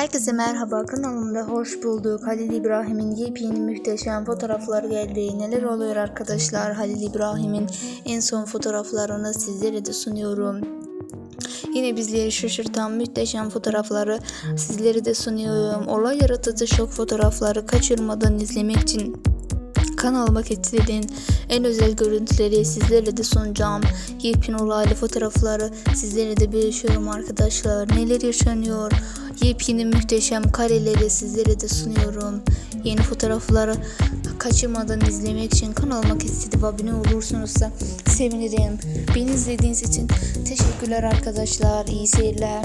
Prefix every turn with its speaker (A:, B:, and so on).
A: Herkese merhaba kanalımda hoş bulduk. Halil İbrahim'in yepyeni muhteşem fotoğrafları geldi. Neler oluyor arkadaşlar? Halil İbrahim'in en son fotoğraflarını sizlere de sunuyorum. Yine bizleri şaşırtan muhteşem fotoğrafları sizlere de sunuyorum. Olay yaratıcı şok fotoğrafları kaçırmadan izlemek için kanalıma getirin. En özel görüntüleri sizlerle de sunacağım. Yepyeni olaylı fotoğrafları sizlere de bölüşüyorum arkadaşlar. Neler yaşanıyor? Yepyeni muhteşem kareleri sizlere de sunuyorum. Yeni fotoğrafları kaçırmadan izlemek için kanalıma kesinlikle abone olursunuz sevinirim. Beni izlediğiniz için teşekkürler arkadaşlar. İyi seyirler.